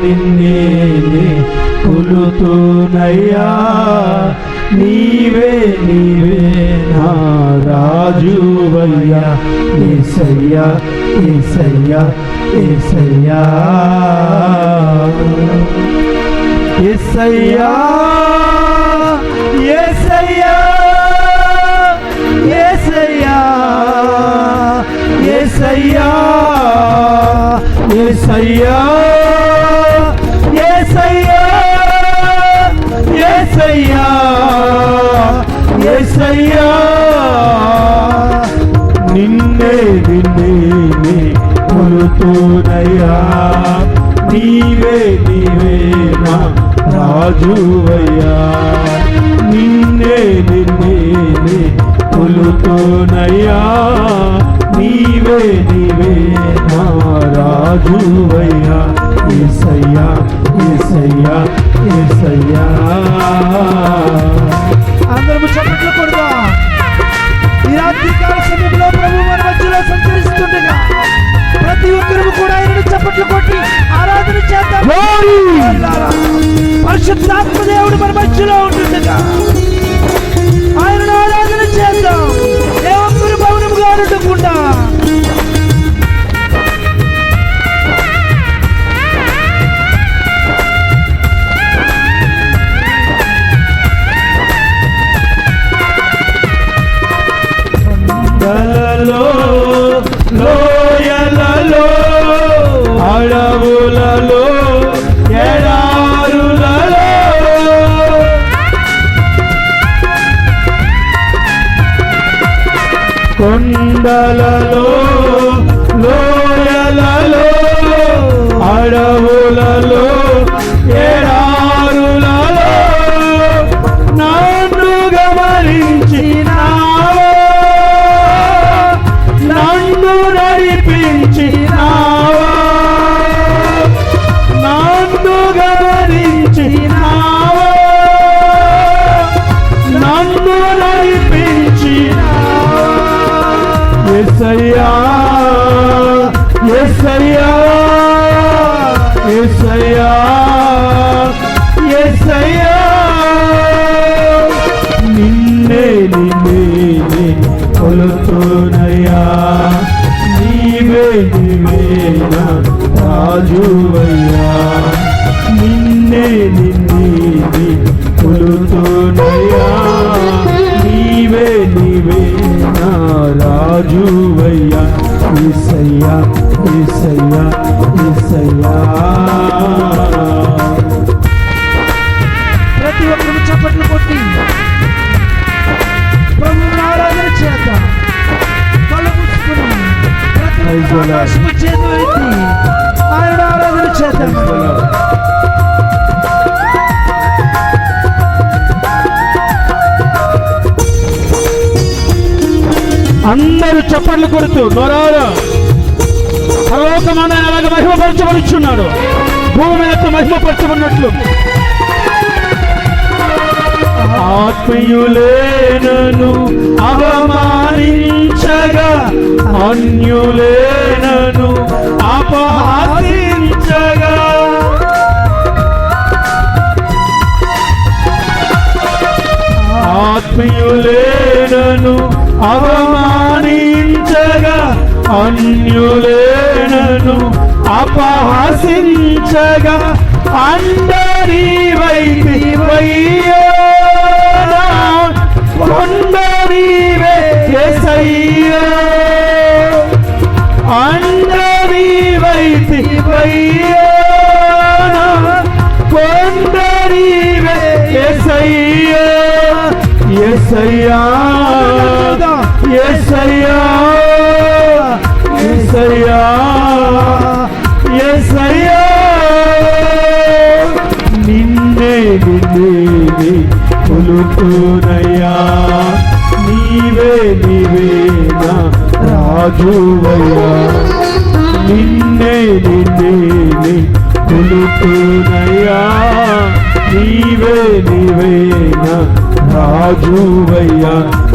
నిన్నే నిన్నే నీవే నీవే నా రాజువయ్యా ఏసయ్యా ఏసయ్యా ఏసయ్యా ఏసయ్యా. ఏసయ్యా ఏసయ్యా ఏసయ్యా ఏసయ్యా ఏసయ్యా. ఏసయ్యా నిన్నే నిన్నే కొలుతోనయ్యా. నీవే నీవే నా రాజువయ్యా. నిన్నే నిన్నే కొలుతోనయ్యా. నీవే నీవే నా రాజువయ్యా. ఏసయ్యా ఏసయ్యా ఏసయ్యా. నీవే దివేన రాజువయ్యా? నిన్నే నిన్ని కొలుతోనయ్యా. నీవే దివేన రాజువయ్యా? ఇసయ్యా ఇస అందరూ చప్పట్లు కొడుతూ నోరారు? పరలోకమాన అలాగ మహిమపరచబడుచున్నాడు. భూమి యొక్క మహిమపరచబడినట్లు. ఆత్మీయులేనను అవమానించగా అన్యులేనను అపహాసించగా. ఆత్మీయులేనను చూడగా అన్యులేనను అపహసించగా అందరి కొందరివే చేసయ్యో అందరి వైతి వయ్యో కొందరివే చేసయ్యో ఎసయ్యా ఏసయ్యా ఏసయ్యా నిన్నే నిన్నే కొలుకునయ్యా నీవే నీవేనా రాజువయ్యా. నిన్నే నిన్నే కొలుకునయ్యా నీవే నీవేనా రాజువయ్యా.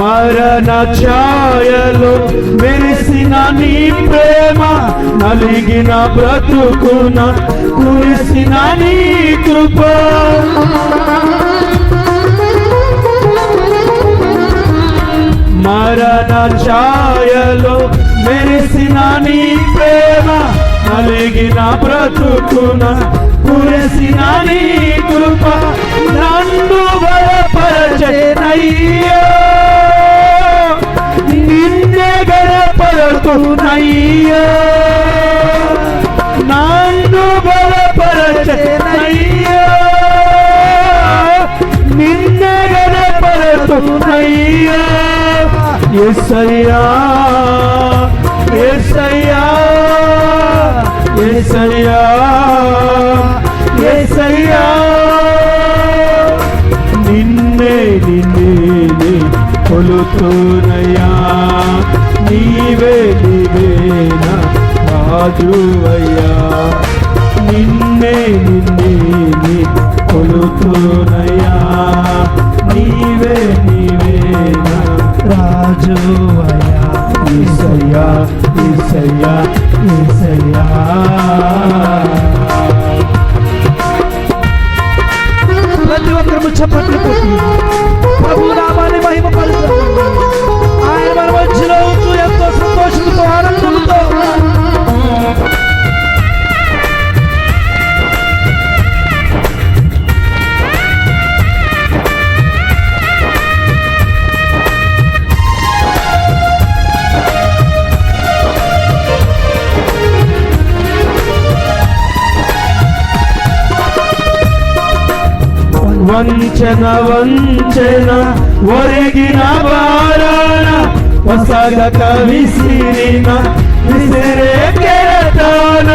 మరణ ఛాయలో మెరిసిన నీ ప్రేమ నలిగిన బ్రతుకున కురిసిన నీ కృప. మరణ ఛాయలో మెరిసిన నీ ప్రేమ నలిగిన బ్రతుకున కురిసిన నీ కృప. నన్ను బలపరచనయ్యో నిన్నే గడపడుతున్నయ్యో నన్ను బలపరచనయ్యో నిన్నే గడపడుతున్నయ్యో ఎస్సయ్యా ఎస్సయ్యా ఎస్సయ్యా ఎస్సయ్యా ఈసయ్యా ఈసయ్యా ఈసయ్యా ప్రతి ఒక్కరు చప్పట్లు ప్రభు నామాన్ని మహిమ పరుద్దాం ವಂಚನ ವಂಚನ ಒರಗಿನ ಬಾರಾಣ ಹೊಸದ ಕವಿಸಿರಿನ ಬಿಸಿರೆ ಕೆಳತಾನ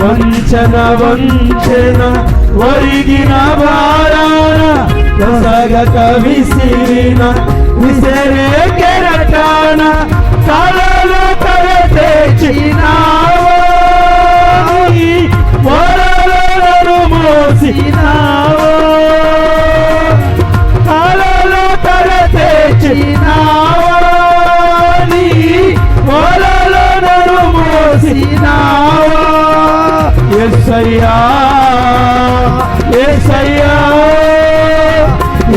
ವಂಚನ ವಂಚನ ಒರಗಿನ ಬಾರಾಣ ಹೊಸದ ಕವಿಸಿರಿನ ಬಿಸಿರೆ ಕೆರಟಾನ ಸಾಲ తెచ్చినావో వరలను మోసినావో కలలు తెచ్చినావో నీ వరలను మోసినావో ఎస్సయ్యా ఎస్సయ్యా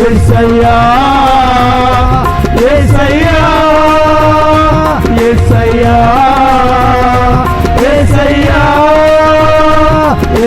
ఎస్సయ్యా ఎస్సయ్యా ఎస్సయ్యా ఎస్సయ్యా